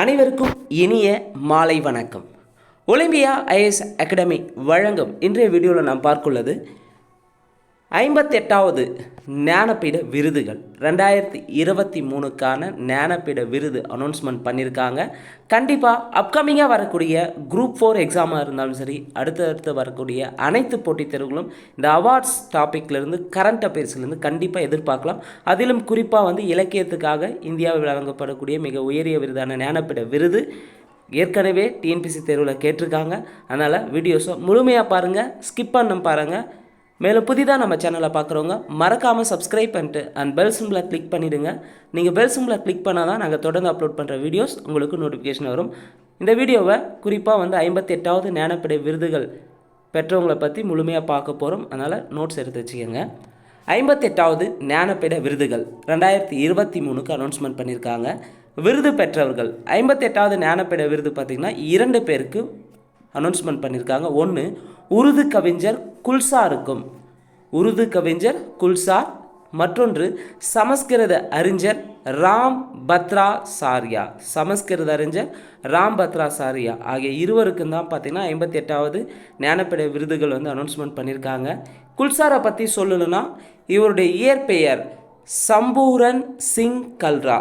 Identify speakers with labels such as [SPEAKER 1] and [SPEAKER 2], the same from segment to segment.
[SPEAKER 1] அனைவருக்கும் இனிய மாலை வணக்கம். ஒலிம்பியா ஐஎஸ் அகாடமி வழங்கும் இன்றைய வீடியோவில் நாம் பார்க்குள்ளது ஐம்பத்தெட்டாவது ஞானப்பீட விருதுகள். ரெண்டாயிரத்தி இருபத்தி மூணுக்கான ஞானப்பீட விருது அனௌன்ஸ்மெண்ட் பண்ணியிருக்காங்க கண்டிப்பாக அப்கமிங்காக வரக்கூடிய குரூப் ஃபோர் எக்ஸாமாக இருந்தாலும் சரி அடுத்தடுத்து வரக்கூடிய அனைத்து போட்டித் தேர்வுகளும் இந்த அவார்ட்ஸ் டாப்பிக்லேருந்து கரண்ட் அஃபேர்ஸ்லேருந்து கண்டிப்பாக எதிர்பார்க்கலாம். அதிலும் குறிப்பாக வந்து இலக்கியத்துக்காக இந்தியாவில் வழங்கப்படக்கூடிய மிக உயரிய விருதான ஞானப்பீட விருது ஏற்கனவே டிஎன்பிசி தேர்வில் கேட்டிருக்காங்க. அதனால் வீடியோஸை முழுமையாக பாருங்கள் ஸ்கிப் பண்ண பாருங்கள் மேலும் புதிதாக நம்ம சேனலை பார்க்குறவங்க மறக்காமல் சப்ஸ்கிரைப் பண்ணிட்டு அண்ட் பெல் சிம்பிளை கிளிக் பண்ணிவிடுங்க நீங்கள் பெல் சிம்பிளை கிளிக் பண்ணால் தான் நாங்கள் தொடர்ந்து அப்லோட் பண்ணுற வீடியோஸ் உங்களுக்கு நோட்டிஃபிகேஷன் வரும். இந்த வீடியோவை குறிப்பாக வந்து ஐம்பத்தெட்டாவது ஞானப்படை விருதுகள் பெற்றவங்களை பற்றி முழுமையாக பார்க்க போகிறோம் அதனால் நோட்ஸ் எடுத்து வச்சுக்கோங்க. ஐம்பத்தெட்டாவது ஞானப்பீட விருதுகள். ரெண்டாயிரத்தி இருபத்தி மூணுக்கு அனௌன்ஸ்மெண்ட் பண்ணியிருக்காங்க. விருது பெற்றவர்கள். ஐம்பத்தெட்டாவது ஞானப்பீட விருது பார்த்திங்கன்னா இரண்டு பேருக்கு அனௌன்ஸ்மெண்ட் பண்ணியிருக்காங்க. ஒன்று உருது கவிஞர் குல்சாருக்கும். உருது கவிஞர் குல்சார் மற்றொன்று சமஸ்கிருத அறிஞர் ராம் பத்ரா சாரியா. சமஸ்கிருத அறிஞர் ராம் பத்ரா சாரியா ஆகிய இருவருக்கும் தான் பார்த்தீங்கன்னா ஐம்பத்தி எட்டாவது ஞானப்பீட விருதுகள் வந்து அனௌன்ஸ்மெண்ட் பண்ணியிருக்காங்க. குல்சாரை பற்றி சொல்லணும்னா இவருடைய இயற்பெயர் சம்பூரன் சிங் கல்ரா.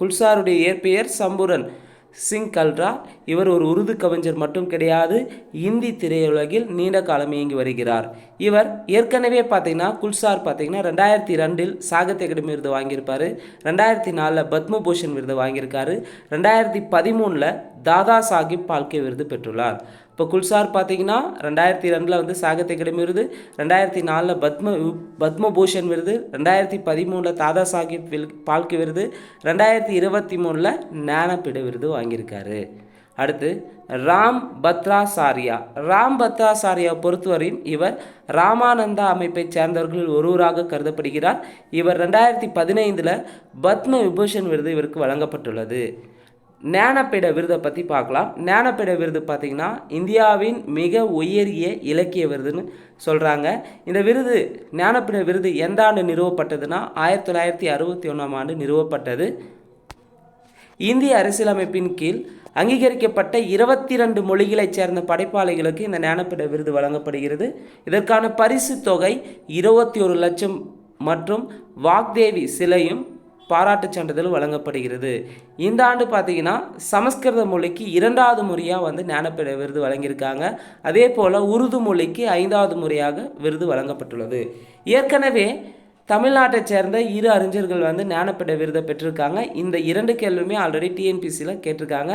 [SPEAKER 1] குல்சாருடைய இயற்பெயர் சம்பூரன் சிங் கல்ரா. இவர் ஒரு உருது கவிஞர் மட்டும் கிடையாது இந்தி திரையுலகில் நீண்ட காலம் இயங்கி வருகிறார். இவர் ஏற்கனவே பார்த்தீங்கன்னா குல்சார் பார்த்தீங்கன்னா ரெண்டாயிரத்தி ரெண்டில் சாகித்ய அகாடமி விருது வாங்கியிருப்பார். ரெண்டாயிரத்தி நாலில் பத்மபூஷன் விருது வாங்கியிருக்காரு. ரெண்டாயிரத்தி பதிமூணில் தாதா சாஹிப் பால்கே விருது பெற்றுள்ளார். இப்போ குல்சார் பார்த்தீங்கன்னா ரெண்டாயிரத்தி ரெண்டில் வந்து சாகித்ய அகாடமி விருது ரெண்டாயிரத்தி நாலில் பத்ம பத்மபூஷன் விருது ரெண்டாயிரத்தி பதிமூணில் தாதா சாஹிப் வில் பால்கே விருது ரெண்டாயிரத்தி இருபத்தி மூணில் ஞானபீட விருது வாங்கியிருக்காரு. அடுத்து ராம் பத்ராசாரியா. ராம் பத்ராசாரியா பொறுத்தவரையும் இவர் ராமானந்தா அமைப்பை சேர்ந்தவர்களில் ஒருவராக கருதப்படுகிறார். இவர் ரெண்டாயிரத்தி பதினைந்தில் பத்ம விபூஷன் விருது இவருக்கு வழங்கப்பட்டுள்ளது. ஞானப்பீட விருதை பற்றி பார்க்கலாம். ஞானப்பீட விருது பார்த்திங்கன்னா இந்தியாவின் மிக உயரிய இலக்கிய விருதுன்னு சொல்கிறாங்க இந்த விருது ஞானப்பீட விருது எந்த ஆண்டு நிறுவப்பட்டதுன்னா ஆயிரத்தி தொள்ளாயிரத்தி அறுபத்தி ஒன்றாம் ஆண்டு நிறுவப்பட்டது. இந்திய அரசியலமைப்பின் கீழ் அங்கீகரிக்கப்பட்ட இருபத்தி ரெண்டு மொழிகளைச் சேர்ந்த படைப்பாளிகளுக்கு இந்த ஞானப்பீட விருது வழங்கப்படுகிறது. இதற்கான பரிசு தொகை இருபத்தி ஒரு லட்சம் மற்றும் வாக்தேவி சிலையும் பாராட்டுச் சான்றிதழ் வழங்கப்படுகிறது. இந்த ஆண்டு பார்த்தீங்கன்னா சமஸ்கிருத மொழிக்கு இரண்டாவது முறையாக வந்து ஞானப்பீட விருது வழங்கியிருக்காங்க. அதே போல் உருது மொழிக்கு ஐந்தாவது முறையாக விருது வழங்கப்பட்டுள்ளது. ஏற்கனவே தமிழ்நாட்டைச் சேர்ந்த இரு அறிஞர்கள் வந்து ஞானப்பீட விருதை பெற்றிருக்காங்க. இந்த இரண்டு கேள்வியுமே ஆல்ரெடி டிஎன்பிசியில் கேட்டிருக்காங்க.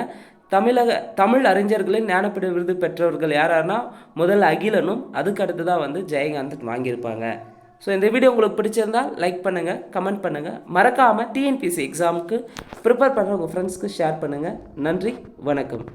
[SPEAKER 1] தமிழக தமிழ் அறிஞர்களின் ஞானப்பீட விருது பெற்றவர்கள் யாராருன்னா முதல் அகிலனும் அதுக்கு அடுத்து தான் வந்து ஜெயகாந்தன் வாங்கியிருப்பாங்க. ஸோ இந்த வீடியோ உங்களுக்கு பிடிச்சிருந்தால் லைக் பண்ணுங்கள் கமெண்ட் பண்ணுங்கள் மறக்காமல் டிஎன்பிசி எக்ஸாமுக்கு ப்ரிப்பேர் பண்ணுற உங்கள் ஃப்ரெண்ட்ஸ்க்கு ஷேர் பண்ணுங்கள் நன்றி வணக்கம்.